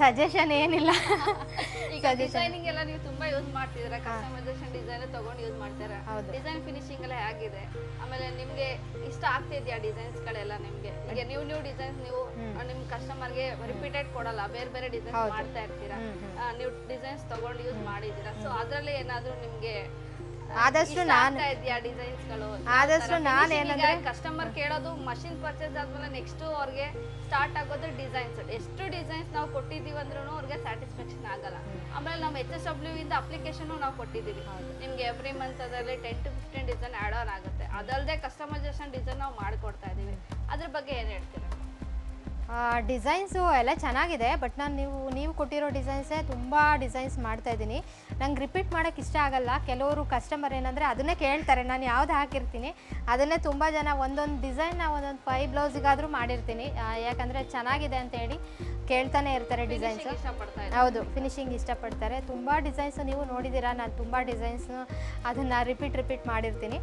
ಸಜೆಷನ್ ಏನಿಲ್ಲ. ಈಗ ಡಿಸೈನಿಂಗ್ ಎಲ್ಲ ನೀವು ತುಂಬಾ ಯೂಸ್ ಮಾಡ್ತಿದ್ದೀರಾ ಕಸ್ಟಮೈಸೇಷನ್ ಡಿಸೈನ್ ತಗೊಂಡು ಯೂಸ್ ಮಾಡ್ತೀರಾ? ಡಿಸೈನ್ ಫಿನಿಶಿಂಗ್ ಎಲ್ಲ ಹೇಗಿದೆ ಆಮೇಲೆ ನಿಮ್ಗೆ ಇಷ್ಟ ಆಗ್ತಿದ್ಯಾ ಡಿಸೈನ್ಸ್ ಗಳೆಲ್ಲ ನಿಮ್ಗೆ? ಈಗ ನ್ಯೂ ನ್ಯೂ ಡಿಸೈನ್ಸ್ ನೀವು ನಿಮ್ ಕಸ್ಟಮರ್ಗೆ ರಿಪೀಟೆಡ್ ಕೊಡಲ್ಲ ಬೇರೆ ಬೇರೆ ಡಿಸೈನ್ಸ್ ಮಾಡ್ತಾ ಇರ್ತೀರಾ? ನೀವು ಡಿಸೈನ್ಸ್ ತಗೊಂಡು ಯೂಸ್ ಮಾಡಿದ್ದೀರಾ? ಸೊ ಅದ್ರಲ್ಲಿ ಏನಾದ್ರೂ ನಿಮ್ಗೆ ಆದಷ್ಟು ನಾನು ಆದಷ್ಟು ನಾನು ಏನಂದ್ರೆ ಕಸ್ಟಮರ್ ಕೇಳೋದು ಮಷಿನ್ ಪರ್ಚೇಸ್ ಆದ್ಮೇಲೆ ನೆಕ್ಸ್ಟ್ ಅವ್ರಿಗೆ ಸ್ಟಾರ್ಟ್ ಆಗೋದು ಡಿಸೈನ್ಸ್ ಎಷ್ಟು ಡಿಸೈನ್ಸ್ ನಾವು ಕೊಟ್ಟಿದೀವಿ ಅಂದ್ರೂ ಅವ್ರಿಗೆ ಸ್ಯಾಟಿಸ್ಫ್ಯಾಕ್ಷನ್ ಆಗಲ್ಲ. ಆಮೇಲೆ ನಮ್ಮ ಎಚ್ ಎಸ್ ಡಬ್ಲ್ಯೂ ಇಂದ ಅಪ್ಲಿಕೇಶನ್ ನಾವು ಕೊಟ್ಟಿದ್ದೀವಿ. ನಿಮ್ಗೆ ಎವ್ರಿ ಮಂತ್ ಅದರಲ್ಲಿ ten to fifteen design add on ಆಗುತ್ತೆ. ಅದಲ್ಲದೆ ಕಸ್ಟಮೈಸೇಷನ್ ಡಿಸೈನ್ ನಾವು ಮಾಡಿಕೊಡ್ತಾ ಇದ್ದೀವಿ. ಅದ್ರ ಬಗ್ಗೆ ಏನ್ ಹೇಳ್ತೀರಾ? ಡಿಸೈನ್ಸು ಎಲ್ಲ ಚೆನ್ನಾಗಿದೆ ಬಟ್ ನಾನು ನೀವು ನೀವು ಕೊಟ್ಟಿರೋ ಡಿಸೈನ್ಸೇ ತುಂಬ ಡಿಸೈನ್ಸ್ ಮಾಡ್ತಾ ಇದ್ದೀನಿ. ನಂಗೆ ರಿಪೀಟ್ ಮಾಡೋಕ್ಕೆ ಇಷ್ಟ ಆಗಲ್ಲ. ಕೆಲವರು ಕಸ್ಟಮರ್ ಏನಂದರೆ ಅದನ್ನೇ ಕೇಳ್ತಾರೆ. ನಾನು ಯಾವ್ದು ಹಾಕಿರ್ತೀನಿ ಅದನ್ನೇ ತುಂಬ ಜನ ಒಂದೊಂದು ಡಿಸೈನ್ ಒಂದೊಂದು ಫೈವ್ ಬ್ಲೌಸಿಗಾದರೂ ಮಾಡಿರ್ತೀನಿ. ಯಾಕಂದರೆ ಚೆನ್ನಾಗಿದೆ ಅಂತ ಹೇಳಿ ಕೇಳ್ತಾನೆ ಇರ್ತಾರೆ ಡಿಸೈನ್ಸು ಹೌದು ಫಿನಿಶಿಂಗ್ ಇಷ್ಟಪಡ್ತಾರೆ. ತುಂಬ ಡಿಸೈನ್ಸ್ ನೀವು ನೋಡಿದ್ದೀರಾ ನಾನು ತುಂಬ ಡಿಸೈನ್ಸ್ ಅದನ್ನು ರಿಪೀಟ್ ರಿಪೀಟ್ ಮಾಡಿರ್ತೀನಿ.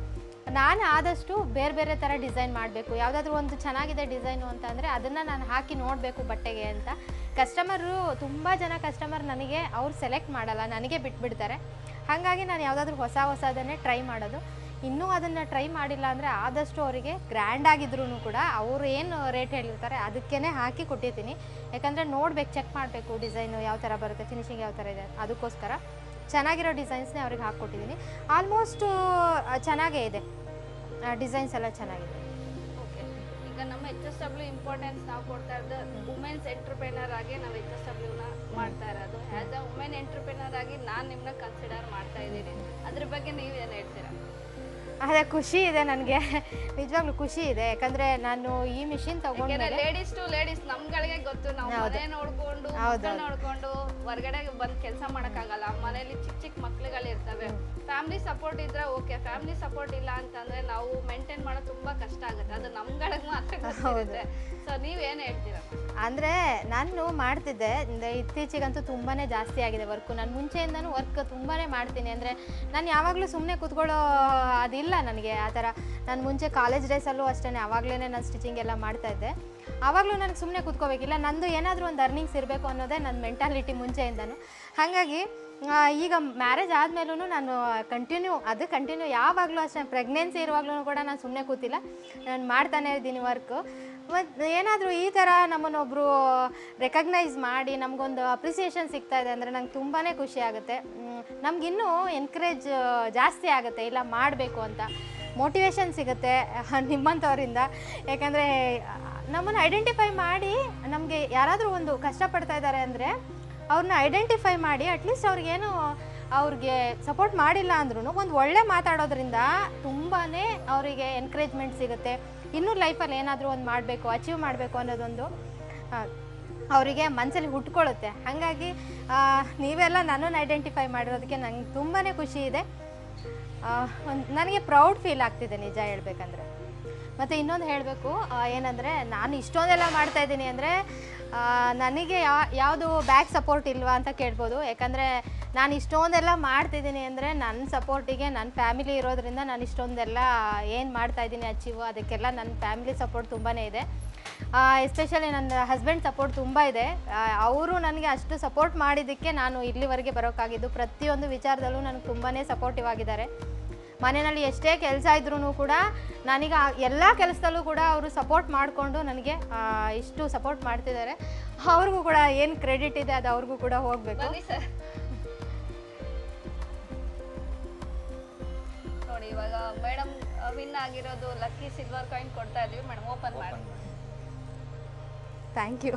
ನಾನು ಆದಷ್ಟು ಬೇರೆ ಬೇರೆ ಥರ ಡಿಸೈನ್ ಮಾಡಬೇಕು. ಯಾವುದಾದ್ರೂ ಒಂದು ಚೆನ್ನಾಗಿದೆ ಡಿಸೈನು ಅಂತ ಅಂದರೆ ಅದನ್ನು ನಾನು ಹಾಕಿ ನೋಡಬೇಕು ಬಟ್ಟೆಗೆ ಅಂತ. ಕಸ್ಟಮರು, ತುಂಬ ಜನ ಕಸ್ಟಮರ್ ನನಗೆ ಅವ್ರು ಸೆಲೆಕ್ಟ್ ಮಾಡಲ್ಲ, ನನಗೆ ಬಿಟ್ಬಿಡ್ತಾರೆ. ಹಾಗಾಗಿ ನಾನು ಯಾವುದಾದ್ರೂ ಹೊಸ ಹೊಸದನ್ನೇ ಟ್ರೈ ಮಾಡೋದು. ಇನ್ನೂ ಅದನ್ನು ಟ್ರೈ ಮಾಡಿಲ್ಲ ಅಂದರೆ ಆದಷ್ಟು ಅವರಿಗೆ ಗ್ರ್ಯಾಂಡ್ ಆಗಿದ್ರು ಕೂಡ ಅವರು ಏನು ರೇಟ್ ಹೇಳಿರ್ತಾರೆ ಅದಕ್ಕೇ ಹಾಕಿ ಕೊಟ್ಟಿರ್ತೀನಿ ಯಾಕಂದರೆ ನೋಡ್ಬೇಕು ಚೆಕ್ ಮಾಡಬೇಕು ಡಿಸೈನು ಯಾವ ಥರ ಬರುತ್ತೆ ಫಿನಿಶಿಂಗ್ ಯಾವ ಥರ ಇದೆ, ಅದಕ್ಕೋಸ್ಕರ. ಚೆನ್ನಾಗಿರೋ ಡಿಸೈನ್ಸ್ನೇ ಅವ್ರಿಗೆ ಹಾಕ್ಕೊಟ್ಟಿದ್ದೀನಿ. ಆಲ್ಮೋಸ್ಟ್ ಚೆನ್ನಾಗೇ ಇದೆ. ಡಿಸೈನ್ಸ್ ಎಲ್ಲ ಚೆನ್ನಾಗಿದೆ. ಈಗ ನಮ್ಮ ಎಚ್ ಎಸ್ ಡಬ್ಲ್ಯೂ ಇಂಪಾರ್ಟೆನ್ಸ್ ನಾವು ಕೊಡ್ತಾ ಇರೋದು ವುಮೆನ್ಸ್ ಎಂಟರ್ಪ್ರಿನರ್ ಆಗಿ ನಾವು ಎಚ್ ಎಸ್ ಡಬ್ಲ್ಯೂನ ಮಾಡ್ತಾ ಇರೋದು. ಆ್ಯಸ್ ಅ ವುಮೆನ್ ಎಂಟರ್ಪ್ರಿನರ್ ಆಗಿ ನಾನು ನಿಮ್ಮನ್ನ ಕನ್ಸಿಡರ್ ಮಾಡ್ತಾ ಇದ್ದೀನಿ. ಅದ್ರ ಬಗ್ಗೆ ನೀವು ಏನು ಹೇಳ್ತೀರಾ? ಅದೇ ಖುಷಿ ಇದೆ ನನಗೆ. ನಿಜವಾಗ್ಲೂ ಖುಷಿ ಇದೆ. ಯಾಕಂದ್ರೆ ನಾನು ಈ ಮಿಷಿನ್ ಅಂದ್ರೆ ತೊಗೊಂಡ್ಮೇಲೆ ಲೇಡೀಸ್ ಟು ಲೇಡೀಸ್ ನಮ್ಗಳಿಗೆ ಗೊತ್ತು. ನಾವು ಮನೆ ನೋಡ್ಕೊಂಡು ನೋಡ್ಕೊಂಡು ಹೊರಗಡೆ ಬಂದು ಕೆಲಸ ಮಾಡೋಕ್ಕಾಗಲ್ಲ. ಮನೇಲಿ ಚಿಕ್ಕ ಚಿಕ್ಕ ಮಕ್ಳುಗಳು ಇರ್ತವೆ. ಫ್ಯಾಮಿಲಿ ಸಪೋರ್ಟ್ ಇದ್ರೆ ಓಕೆ ಫ್ಯಾಮಿಲಿ ಸಪೋರ್ಟ್ ಇಲ್ಲ ಅಂತಂದ್ರೆ ನಾವು ಮೇಂಟೈನ್ ಮಾಡೋದು ತುಂಬಾ ಕಷ್ಟ ಆಗುತ್ತೆ. ಅದು ನಮ್ಗಳಿಗೆ ಮಾತ್ರ ಗೊತ್ತಿರುತ್ತೆ. ಸೊ ನೀವು ಏನ್ ಹೇಳ್ತೀರಾ? ಅಂದರೆ ನಾನು ಮಾಡ್ತಿದ್ದೆ. ಇತ್ತೀಚೆಗಂತೂ ತುಂಬಾ ಜಾಸ್ತಿ ಆಗಿದೆ ವರ್ಕು ನಾನು ಮುಂಚೆಯಿಂದನೂ ವರ್ಕ್ ತುಂಬಾ ಮಾಡ್ತೀನಿ. ಅಂದರೆ ನಾನು ಯಾವಾಗಲೂ ಸುಮ್ಮನೆ ಕೂತ್ಕೊಳ್ಳೋ ಅದಿಲ್ಲ. ನನಗೆ ಆ ಥರ. ನಾನು ಮುಂಚೆ ಕಾಲೇಜ್ ಡೇಸಲ್ಲೂ ಅಷ್ಟೇ ಆವಾಗಲೇ ನಾನು ಸ್ಟಿಚಿಂಗ್ ಎಲ್ಲ ಮಾಡ್ತಾಯಿದ್ದೆ ಆವಾಗಲೂ ನನಗೆ ಸುಮ್ಮನೆ ಕೂತ್ಕೋಬೇಕಿಲ್ಲ, ನಂದು ಏನಾದರೂ ಒಂದು ಅರ್ನಿಂಗ್ಸ್ ಇರಬೇಕು ಅನ್ನೋದೇ ನನ್ನ ಮೆಂಟಾಲಿಟಿ ಮುಂಚೆಯಿಂದನೂ. ಹಾಗಾಗಿ ಈಗ ಮ್ಯಾರೇಜ್ ಆದಮೇಲೂ ನಾನು ಕಂಟಿನ್ಯೂ ಅದು ಕಂಟಿನ್ಯೂ ಯಾವಾಗಲೂ ಅಷ್ಟೇ ಪ್ರೆಗ್ನೆನ್ಸಿ ಇರುವಾಗಲೂ ಕೂಡ ನಾನು ಸುಮ್ಮನೆ ಕೂತಿಲ್ಲ. ನಾನು ಮಾಡ್ತಾನೆ ಇದ್ದೀನಿ ವರ್ಕು ಮತ್ತು ಏನಾದರೂ ಈ ಥರ ನಮ್ಮನ್ನೊಬ್ಬರು ರೆಕಗ್ನೈಸ್ ಮಾಡಿ ನಮಗೊಂದು ಅಪ್ರಿಸಿಯೇಷನ್ ಸಿಗ್ತಾ ಇದೆ ಅಂದರೆ ನಂಗೆ ತುಂಬಾ ಖುಷಿ ಆಗುತ್ತೆ. ನಮಗಿನ್ನೂ ಎನ್ಕರೇಜ್ ಜಾಸ್ತಿ ಆಗುತ್ತೆ. ಇಲ್ಲ, ಮಾಡಬೇಕು ಅಂತ ಮೋಟಿವೇಶನ್ ಸಿಗುತ್ತೆ ನಿಮ್ಮಂಥವರಿಂದ. ಯಾಕಂದರೆ ನಮ್ಮನ್ನು ಐಡೆಂಟಿಫೈ ಮಾಡಿ ನಮಗೆ ಯಾರಾದರೂ ಒಂದು ಕಷ್ಟಪಡ್ತಾ ಇದ್ದಾರೆ ಅಂದರೆ ಅವ್ರನ್ನ ಐಡೆಂಟಿಫೈ ಮಾಡಿ ಅಟ್ಲೀಸ್ಟ್ ಅವ್ರಿಗೇನು ಅವ್ರಿಗೆ ಸಪೋರ್ಟ್ ಮಾಡಿಲ್ಲ ಅಂದ್ರೂ ಒಂದು ಒಳ್ಳೆ ಮಾತಾಡೋದ್ರಿಂದ ತುಂಬಾ ಅವರಿಗೆ ಎನ್ಕರೇಜ್ಮೆಂಟ್ ಸಿಗುತ್ತೆ. ಇನ್ನೂ ಲೈಫಲ್ಲಿ ಏನಾದರೂ ಒಂದು ಮಾಡಬೇಕು ಅಚೀವ್ ಮಾಡಬೇಕು ಅನ್ನೋದೊಂದು ಅವರಿಗೆ ಮನಸ್ಸಲ್ಲಿ ಹುಟ್ಕೊಳ್ಳುತ್ತೆ. ಹಾಗಾಗಿ ನೀವೆಲ್ಲ ನನ್ನನ್ನು ಐಡೆಂಟಿಫೈ ಮಾಡಿರೋದಕ್ಕೆ ನಂಗೆ ತುಂಬಾ ಖುಷಿ ಇದೆ. ಒಂದು, ನನಗೆ ಪ್ರೌಡ್ ಫೀಲ್ ಆಗ್ತಿದೆ ನಿಜ ಹೇಳ್ಬೇಕಂದ್ರೆ. ಮತ್ತು ಇನ್ನೊಂದು ಹೇಳಬೇಕು ಏನಂದರೆ ನಾನು ಇಷ್ಟೊಂದೆಲ್ಲ ಮಾಡ್ತಾ ಇದ್ದೀನಿ ಅಂದರೆ ನನಗೆ ಯಾವುದು ಬ್ಯಾಕ್ ಸಪೋರ್ಟ್ ಇಲ್ವಾ ಅಂತ ಕೇಳ್ಬೋದು. ಯಾಕಂದರೆ ನಾನು ಇಷ್ಟೊಂದೆಲ್ಲ ಮಾಡ್ತಿದ್ದೀನಿ ಅಂದರೆ ನನ್ನ ಸಪೋರ್ಟಿಗೆ ನನ್ನ ಫ್ಯಾಮಿಲಿ ಇರೋದ್ರಿಂದ ನಾನು ಇಷ್ಟೊಂದೆಲ್ಲ ಏನು ಮಾಡ್ತಾ ಇದ್ದೀನಿ ಅಚೀವ್ ಅದಕ್ಕೆಲ್ಲ ನನ್ನ ಫ್ಯಾಮಿಲಿ ಸಪೋರ್ಟ್ ತುಂಬಾ ಇದೆ. ಎಸ್ಪೆಷಲಿ ನನ್ನ ಹಸ್ಬೆಂಡ್ ಸಪೋರ್ಟ್ ತುಂಬ ಇದೆ. ಅವರು ನನಗೆ ಅಷ್ಟು ಸಪೋರ್ಟ್ ಮಾಡಿದ್ದಕ್ಕೆ ನಾನು ಇಲ್ಲಿವರೆಗೆ ಬರೋಕ್ಕಾಗಿದ್ದು. ಪ್ರತಿಯೊಂದು ವಿಚಾರದಲ್ಲೂ ನನಗೆ ತುಂಬಾ ಸಪೋರ್ಟಿವ್ ಆಗಿದ್ದಾರೆ. ಮನೆಯಲ್ಲಿ ಎಷ್ಟೇ ಕೆಲಸ ಇದ್ರೂ ಕೂಡ ನನಗೆ ಎಲ್ಲ ಕೆಲಸದಲ್ಲೂ ಕೂಡ ಅವರು ಸಪೋರ್ಟ್ ಮಾಡಿಕೊಂಡು ನನಗೆ ಇಷ್ಟು ಸಪೋರ್ಟ್ ಮಾಡ್ತಿದ್ದಾರೆ. ಅವ್ರಿಗೂ ಕೂಡ ಏನು ಕ್ರೆಡಿಟ್ ಇದೆ ಅದು ಅವ್ರಿಗೂ ಕೂಡ ಹೋಗಬೇಕು. ಇವಾಗ ಮೇಡಮ್ ವಿನ್ ಆಗಿರೋದು ಲಕ್ಕಿ ಸಿಲ್ವರ್ ಕಾಯಿನ್ ಕೊಡ್ತಾ ಇದೀವಿ ಮೇಡಮ್ ಓಪನ್ ಮಾಡಿ. Thank you